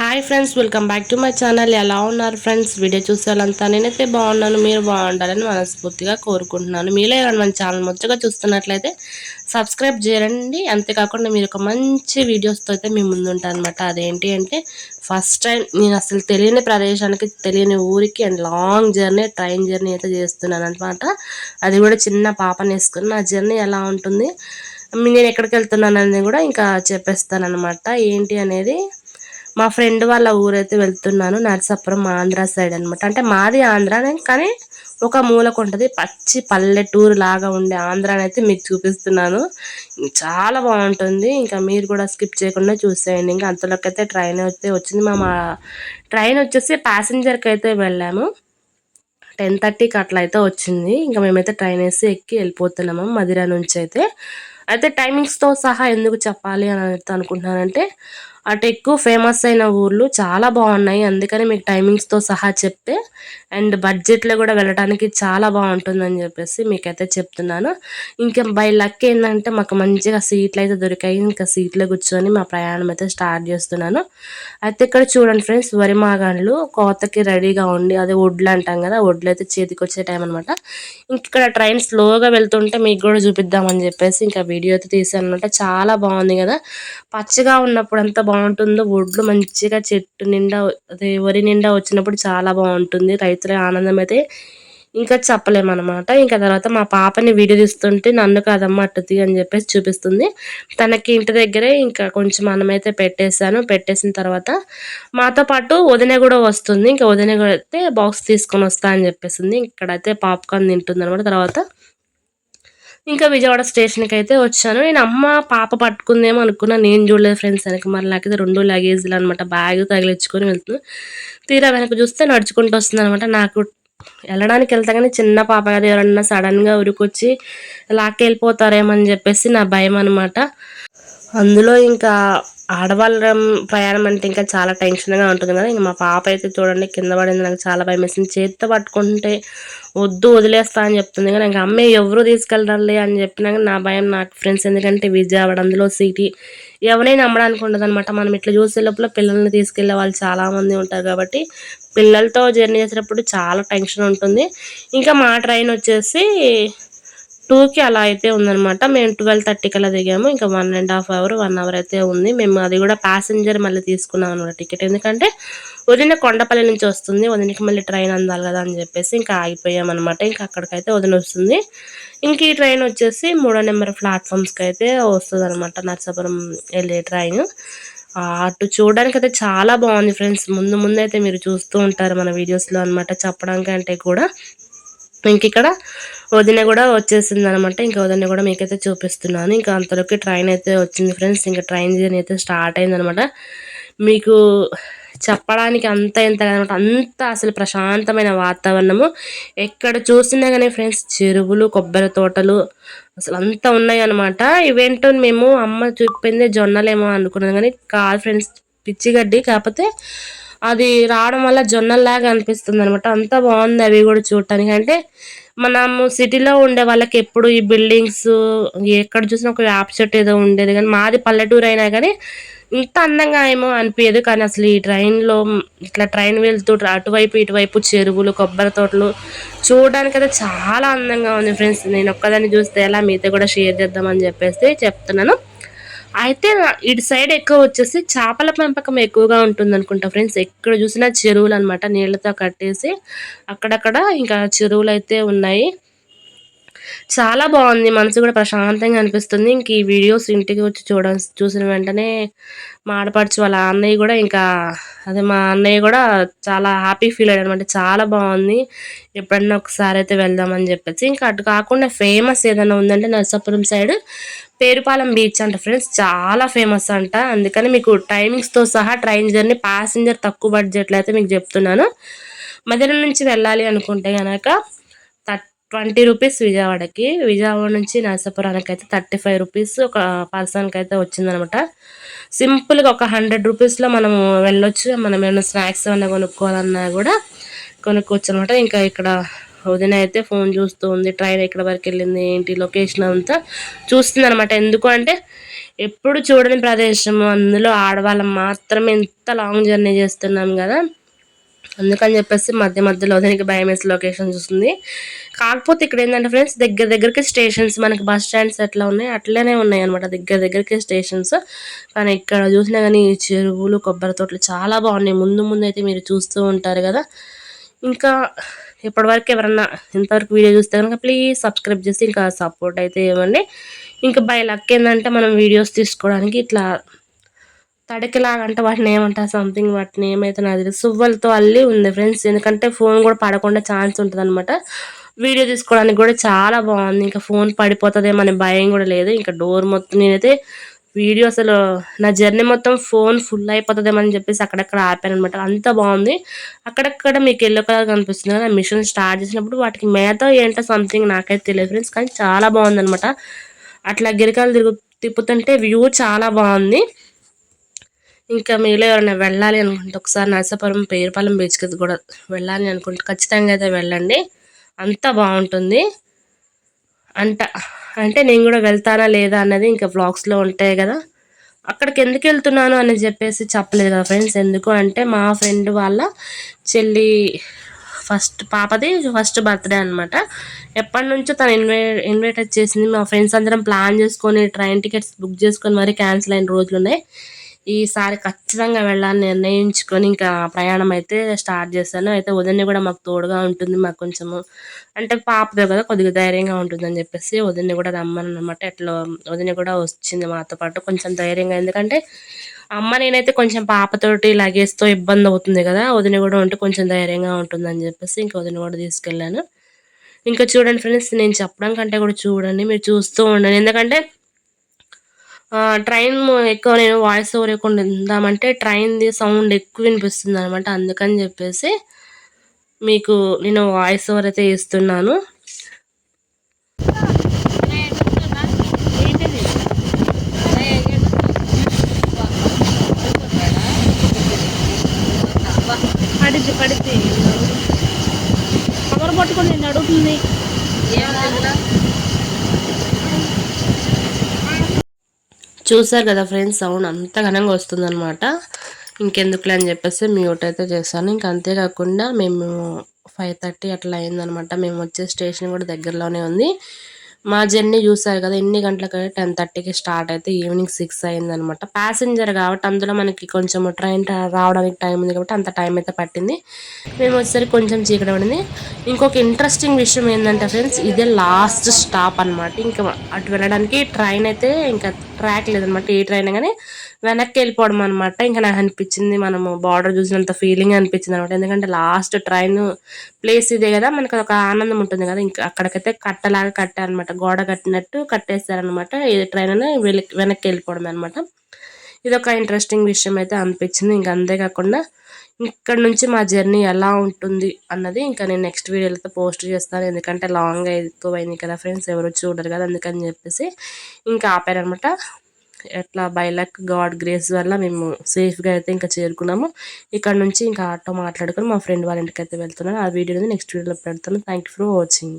Hi friends welcome back to my channel ఎలా ఉన్నారు friends video చూసేవాళ్ళంతా నేనైతే బాగున్నాను మీరు బాగుండాలని మనస్ఫూర్తిగా కోరుకుంటున్నాను. మీలో ఎవరైనా మన ఛానల్ మొత్తగా చూస్తున్నట్లయితే సబ్స్క్రైబ్ చేయండి. అంతేకాకుండా మీరు ఒక మంచి వీడియోస్తో అయితే మీ ముందుంటాను అనమాట అదేంటి అంటే ఫస్ట్ టైం నేను అసలు తెలియని ప్రదేశానికి తెలియని ఊరికి and long journey train journey అయితే చేస్తున్నాను అనమాట అది కూడా చిన్న పాపని వేసుకుని నా జర్నీ ఎలా ఉంటుంది నేను ఎక్కడికి వెళ్తున్నాను అనేది కూడా ఇంకా చెప్పేస్తాను అనమాట ఏంటి అనేది మా ఫ్రెండ్ వాళ్ళ ఊరైతే వెళ్తున్నాను నరసాపురం ఆంధ్ర సైడ్ అనమాట అంటే మాది ఆంధ్రానే కానీ ఒక మూలకు ఉంటుంది పచ్చి పల్లెటూరు లాగా ఉండే ఆంధ్రాని అయితే మీకు చూపిస్తున్నాను. చాలా బాగుంటుంది ఇంకా మీరు కూడా స్కిప్ చేయకుండా చూసేయండి. ఇంకా అంతలోకి అయితే ట్రైన్ అయితే వచ్చింది. మా ట్రైన్ వచ్చేసి ప్యాసింజర్కి అయితే వెళ్ళాము. టెన్ థర్టీకి అట్లా అయితే వచ్చింది. ఇంకా మేమైతే ట్రైన్ వేసి ఎక్కి వెళ్ళిపోతున్నాము మదిరా నుంచి అయితే. అయితే టైమింగ్స్తో సహా ఎందుకు చెప్పాలి అని అనుకుంటున్నానంటే అటు ఎక్కువ ఫేమస్ అయిన ఊర్లు చాలా బాగున్నాయి. అందుకని మీకు టైమింగ్స్తో సహా చెప్తే అండ్ బడ్జెట్లో కూడా వెళ్ళడానికి చాలా బాగుంటుందని చెప్పేసి మీకైతే చెప్తున్నాను. ఇంకా బై లక్ ఏంటంటే మాకు మంచిగా సీట్లు అయితే దొరికాయి. ఇంకా సీట్లో కూర్చొని మా ప్రయాణం అయితే స్టార్ట్ చేస్తున్నాను. అయితే ఇక్కడ చూడండి ఫ్రెండ్స్ వరి మాగాన్లు కోతకి రెడీగా ఉండి అదే వడ్లు అంటాం కదా వడ్లు అయితే చేతికి వచ్చే టైం అనమాట ఇంక ఇక్కడ ట్రైన్ స్లోగా వెళ్తుంటే మీకు కూడా చూపిద్దామని చెప్పేసి ఇంకా వీడియో అయితే తీసాను అనమాట చాలా బాగుంది కదా. పచ్చగా ఉన్నప్పుడు అంతా బాగుంటుందో ఒడ్లు మంచిగా చెట్టు నిండా అదే వరి నిండా వచ్చినప్పుడు చాలా బాగుంటుంది. రైతుల ఆనందం అయితే ఇంకా చెప్పలేమన్నమాట. ఇంకా తర్వాత మా పాపని వీడియో తీస్తుంటే నన్ను కాదమ్మ అట్టుది అని చెప్పేసి చూపిస్తుంది. తనకి ఇంటి దగ్గరే ఇంకా కొంచెం అన్నమైతే పెట్టేశాను. పెట్టేసిన తర్వాత మాతో పాటు వదిన కూడా వస్తుంది. ఇంకా వదిన కూడా అయితే బాక్స్ తీసుకొని వస్తా అని చెప్పేసింది. ఇక్కడైతే పాప్కార్న్ తింటుంది అనమాట తర్వాత ఇంకా విజయవాడ స్టేషన్కి అయితే వచ్చాను. నేను అమ్మ పాప పట్టుకుందేమో అనుకున్నా. నేను చూడలేదు ఫ్రెండ్స్ వెనక. మరి లేకపోతే రెండు లగేజ్లు అనమాట బ్యాగ్ తగిలించుకొని వెళ్తున్నాను తీరా వెనక చూస్తే నడుచుకుంటూ వస్తుంది అనమాట నాకు వెళ్ళడానికి వెళ్తా కానీ చిన్న పాప కదా. ఎవరన్నా సడన్గా ఉరికొచ్చి లాక్కెళ్ళిపోతారేమని చెప్పేసి నా భయం అనమాట అందులో ఇంకా ఆడవాళ్ళ ప్రయాణం అంటే ఇంకా చాలా టెన్షన్గా ఉంటుంది కదా. ఇంకా మా పాప అయితే చూడండి కింద పడింది. నాకు చాలా భయం వేసింది. చేతితో పట్టుకుంటే వద్దు వదిలేస్తా అని చెప్తుంది. కానీ ఇంకా అమ్మాయి ఎవరు తీసుకెళ్ళాలి అని చెప్పినా నా భయం నాకు ఫ్రెండ్స్ ఎందుకంటే విజయవాడ అందులో సిటీ. ఎవరైనా నమ్మడానికి ఉండదు అనమాట మనం ఇట్లా చూసే లోపల పిల్లల్ని తీసుకెళ్ళే వాళ్ళు చాలామంది ఉంటారు కాబట్టి పిల్లలతో జర్నీ చేసేటప్పుడు చాలా టెన్షన్ ఉంటుంది. ఇంకా మా ట్రైన్ వచ్చేసి టూకి అలా అయితే ఉందనమాట మేము ట్వెల్వ్ థర్టీకి అలా దిగాము. ఇంకా one and half hour one hour అయితే ఉంది. మేము అది కూడా ప్యాసింజర్ మళ్ళీ తీసుకున్నాం అనమాట టికెట్. ఎందుకంటే వదిన కొండపల్లి నుంచి వస్తుంది. వదినకి మళ్ళీ ట్రైన్ అందాలి కదా అని చెప్పేసి ఇంకా ఆగిపోయామన్నమాట. ఇంకా అక్కడికైతే వదిన వస్తుంది. ఇంక ఈ ట్రైన్ వచ్చేసి మూడో నెంబర్ ప్లాట్ఫామ్స్కి అయితే వస్తుంది అనమాట నర్సాపురం వెళ్ళే ట్రైన్. అటు చూడడానికి అయితే చాలా బాగుంది ఫ్రెండ్స్. ముందు ముందు అయితే మీరు చూస్తూ ఉంటారు మన వీడియోస్లో అనమాట చెప్పడానికి అంటే కూడా. ఇంక ఇక్కడ వదిన కూడా వచ్చేసింది అనమాట ఇంకా వదిన కూడా మీకైతే చూపిస్తున్నాను. ఇంకా అంతలోకి ట్రైన్ అయితే వచ్చింది ఫ్రెండ్స్. ఇంకా ట్రైన్ జర్నీ అయితే స్టార్ట్ అయిందనమాట. మీకు చెప్పడానికి అంత ఎంత అనమాట అంత అసలు ప్రశాంతమైన వాతావరణము. ఎక్కడ చూసినా కానీ ఫ్రెండ్స్ చెరువులు కొబ్బరి తోటలు అసలు అంతా ఉన్నాయి అనమాట ఇవేంటో మేము అమ్మ చూపింది జొన్నలేమో అనుకున్నాం కానీ కాదు ఫ్రెండ్స్ పిచ్చి గడ్డి. కాకపోతే అది రావడం వల్ల జొన్నల్లాగా అనిపిస్తుంది అనమాట అంత బాగుంది అవి కూడా చూడటానికి. అంటే మనము సిటీలో ఉండే వాళ్ళకి ఎప్పుడు ఈ బిల్డింగ్స్ ఎక్కడ చూసినా ఒక వేప చెట్టు ఏదో ఉండేది. కానీ మాది పల్లెటూరు అయినా కానీ ఇంత అందంగా ఏమో అనిపించదు కానీ అసలు ఈ ట్రైన్లో ఇట్లా ట్రైన్ వెళ్తూ అటువైపు ఇటువైపు చెరువులు కొబ్బరి తోటలు చూడడానికి అయితే చాలా అందంగా ఉంది ఫ్రెండ్స్. నేను ఒక్కదాన్ని చూస్తే ఎలా మీతో కూడా షేర్ చేద్దామని చెప్పేసి చెప్తున్నాను. అయితే ఇటు సైడ్ ఎక్కువ వచ్చేసి చేపల పెంపకం ఎక్కువగా ఉంటుంది అనుకుంటా ఫ్రెండ్స్. ఎక్కడ చూసినా చెరువులు అనమాట నీళ్ళతో కట్టేసి అక్కడక్కడ ఇంకా చెరువులు అయితే ఉన్నాయి. చాలా బాగుంది. మనసు కూడా ప్రశాంతంగా అనిపిస్తుంది. ఇంక ఈ వీడియోస్ ఇంటికి వచ్చి చూడ చూసిన వెంటనే మా ఆడపడుచు వాళ్ళ అన్నయ్య కూడా ఇంకా అదే మా అన్నయ్య కూడా చాలా హ్యాపీ ఫీల్ అయ్యాడు అనమాట చాలా బాగుంది. ఎప్పుడన్నా ఒకసారి అయితే వెళ్దామని చెప్పేసి. ఇంకా అటు కాకుండా ఫేమస్ ఏదైనా ఉందంటే నరసాపురం సైడ్ పేరుపాలెం బీచ్ అంట ఫ్రెండ్స్ చాలా ఫేమస్ అంట. అందుకని మీకు టైమింగ్స్తో సహా ట్రైన్ జర్నీ ప్యాసింజర్ తక్కువ బడ్జెట్లో అయితే మీకు చెప్తున్నాను. మధ్యాహ్నం నుంచి వెళ్ళాలి అనుకుంటే కనుక ట్వంటీ రూపీస్ విజయవాడకి. విజయవాడ నుంచి నరసాపురానికి అయితే థర్టీ ఫైవ్ రూపీస్ ఒక పర్సన్కి అయితే వచ్చిందనమాట. సింపుల్గా ఒక హండ్రెడ్ రూపీస్లో మనం వెళ్ళొచ్చు. మనం ఏమైనా స్నాక్స్ ఏమైనా కొనుక్కోవాలన్నా కూడా కొనుక్కోవచ్చు అనమాట ఇంకా ఇక్కడ వదిన అయితే ఫోన్ చూస్తూ ఉంది. ట్రైన్ ఎక్కడ వరకు వెళ్ళింది ఏంటి లొకేషన్ అంతా చూస్తుంది అనమాట ఎందుకు అంటే ఎప్పుడు చూడని ప్రదేశం అందులో ఆడవాళ్ళం మాత్రమే ఎంత లాంగ్ జర్నీ చేస్తున్నాం కదా. అందుకని చెప్పేసి మధ్య మధ్యలో దీనికి భయం వేసి లొకేషన్ చూస్తుంది. కాకపోతే ఇక్కడ ఏంటంటే ఫ్రెండ్స్ దగ్గర దగ్గరికి స్టేషన్స్ మనకి బస్ స్టాండ్స్ ఎట్లా ఉన్నాయి? అట్లనే ఉన్నాయి అనమాట దగ్గర దగ్గరికి స్టేషన్స్ కానీ ఇక్కడ చూసినా కానీ చెరువులు కొబ్బరి తోటలు చాలా బాగున్నాయి. ముందు ముందు అయితే మీరు చూస్తూ ఉంటారు కదా. ఇంకా ఇప్పటివరకు ఎవరన్నా ఇంతవరకు వీడియో చూస్తే కనుక ప్లీజ్ సబ్స్క్రైబ్ చేసి ఇంకా సపోర్ట్ అయితే ఇవ్వండి. ఇంకా బై లక్ ఏంటంటే మనం వీడియోస్ తీసుకోవడానికి ఇట్లా తడికిలాగా అంటే వాటిని ఏమంటారు? సంథింగ్ వాటిని ఏమైతే నాకు తెలియదు సువ్వలతో అల్లి ఉంది ఫ్రెండ్స్ ఎందుకంటే ఫోన్ కూడా పడకుండా ఛాన్స్ ఉంటుంది అనమాట వీడియో తీసుకోవడానికి కూడా చాలా బాగుంది. ఇంకా ఫోన్ పడిపోతుందేమో అనే భయం కూడా లేదు. ఇంకా డోర్ మొత్తం నేనైతే వీడియో అసలు నా జర్నీ మొత్తం ఫోన్ ఫుల్ అయిపోతుందేమని చెప్పేసి అక్కడక్కడ ఆపాను అనమాట అంత బాగుంది. అక్కడక్కడ మీకు ఎల్లో కలర్ కనిపిస్తుంది కదా మిషన్ స్టార్ట్ చేసినప్పుడు వాటికి మేత ఏంటో సంథింగ్ నాకైతే తెలియదు ఫ్రెండ్స్ కానీ చాలా బాగుంది అనమాట అట్లా గిరికాలు తిరుగు తిప్పుతుంటే వ్యూ చాలా బాగుంది. ఇంకా మీలో ఎవరైనా వెళ్ళాలి అనుకుంటే ఒకసారి నరసాపురం పేరుపాలెం బీచ్కి కూడా వెళ్ళాలి అనుకుంటే ఖచ్చితంగా అయితే వెళ్ళండి. అంత బాగుంటుంది. అంట అంటే నేను కూడా వెళ్తానా లేదా అన్నది ఇంకా బ్లాగ్స్లో ఉంటాయి కదా. అక్కడికి ఎందుకు వెళ్తున్నాను అని చెప్పేసి చెప్పలేదు కదా ఫ్రెండ్స్ ఎందుకు అంటే మా ఫ్రెండ్ వాళ్ళ చెల్లి ఫస్ట్ పాపది ఫస్ట్ బర్త్డే అనమాట ఎప్పటి నుంచో తను ఇన్వై ఇన్వైట్ చేసింది మా ఫ్రెండ్స్ అందరం ప్లాన్ చేసుకొని ట్రైన్ టికెట్స్ బుక్ చేసుకొని మరీ క్యాన్సిల్ అయిన రోజులు ఉన్నాయి ఈసారి ఖచ్చితంగా వెళ్ళాలని నిర్ణయించుకొని ఇంకా ప్రయాణం అయితే స్టార్ట్ చేశాను. అయితే ఉదయని కూడా మాకు తోడుగా ఉంటుంది మాకు కొంచెము అంటే పాపదే కదా కొద్దిగా ధైర్యంగా ఉంటుందని చెప్పేసి ఉదయని కూడా రమ్మని అనమాట ఎట్లా ఉదయని కూడా వచ్చింది మాతో పాటు కొంచెం ధైర్యంగా ఎందుకంటే అమ్మ నేనైతే కొంచెం పాపతోటి లగేజ్తో ఇబ్బంది అవుతుంది కదా వదిన కూడా ఉంటే కొంచెం ధైర్యంగా ఉంటుందని చెప్పేసి ఇంకా వదిన కూడా తీసుకెళ్ళాను. ఇంకా చూడండి ఫ్రెండ్స్ నేను చెప్పడం కంటే కూడా చూడండి మీరు చూస్తూ ఉండండి. ఎందుకంటే ట్రైన్ ఎక్కువ నేను వాయిస్ ఓవర్ ఇవ్వకుండా ఉందామంటే ట్రైన్ది సౌండ్ ఎక్కువ వినిపిస్తుంది అనమాట అందుకని చెప్పేసి మీకు నేను వాయిస్ ఓవర్ అయితే ఇస్తున్నాను. పడిద్ది పడిద్ది. కవర్ పట్టుకొని నేను అడుగుతుంది. చూసారు కదా ఫ్రెండ్స్ సౌండ్ అంత ఘనంగా వస్తుందన్నమాట. ఇంకెందుకులే అని చెప్పేసి మ్యూట్ అయితే చేశాను. ఇంక అంతేకాకుండా మేము ఫైవ్ థర్టీ అట్లా అయిందనమాట మేము వచ్చే స్టేషన్ కూడా దగ్గరలోనే ఉంది. మా జర్నీ చూసారు కదా ఎన్ని గంటలకు టెన్ థర్టీకి స్టార్ట్ అయితే ఈవినింగ్ సిక్స్ అయిందనమాట. ప్యాసింజర్ కాబట్టి అందులో మనకి కొంచెం ట్రైన్ రావడానికి టైం ఉంది కాబట్టి అంత టైం అయితే పట్టింది. మేము వచ్చేసరికి కొంచెం చీకటి పడింది. ఇంకొక ఇంట్రెస్టింగ్ విషయం ఏంటంటే ఫ్రెండ్స్ ఇదే లాస్ట్ స్టాప్ అనమాట ఇంకా అటు వెళ్ళడానికి ట్రైన్ అయితే ఇంకా ట్రాక్ లేదనమాట ఏ ట్రైన్ కానీ వెనక్కి వెళ్ళిపోవడం అనమాట ఇంకా నాకు అనిపించింది మనము బార్డర్ చూసినంత ఫీలింగ్ అనిపించింది అనమాట ఎందుకంటే లాస్ట్ ట్రైన్ ప్లేస్ ఇదే కదా మనకు ఒక ఆనందం ఉంటుంది కదా. ఇంకా అక్కడికైతే కట్టలాగా కట్టారనమాట. గోడ కట్టినట్టు కట్టేస్తారనమాట ఏ ట్రైన్ అయినా వెనక్కి వెళ్ళిపోవడం అనమాట ఇది ఒక ఇంట్రెస్టింగ్ విషయం అయితే అనిపించింది. ఇంకా అంతేకాకుండా ఇక్కడ నుంచి మా జర్నీ ఎలా ఉంటుంది అన్నది ఇంకా నేను నెక్స్ట్ వీడియోలతో పోస్ట్ చేస్తాను. ఎందుకంటే లాంగ్ ఎక్కువైంది కదా ఫ్రెండ్స్ ఎవరు చూడరు కదా అందుకని చెప్పేసి ఇంకా ఆపారనమాట. ఎట్లా బైలక్ గాడ్ గ్రేస్ వల్ల మేము సేఫ్గా అయితే ఇంకా చేరుకున్నాము. ఇక్కడ నుంచి ఇంకా ఆటో మాట్లాడుకొని మా ఫ్రెండ్ వాళ్ళ ఇంటికి అయితే వెళ్తున్నాను. ఆ వీడియో నెక్స్ట్ వీడియోలో పెడతాను. Thank you for watching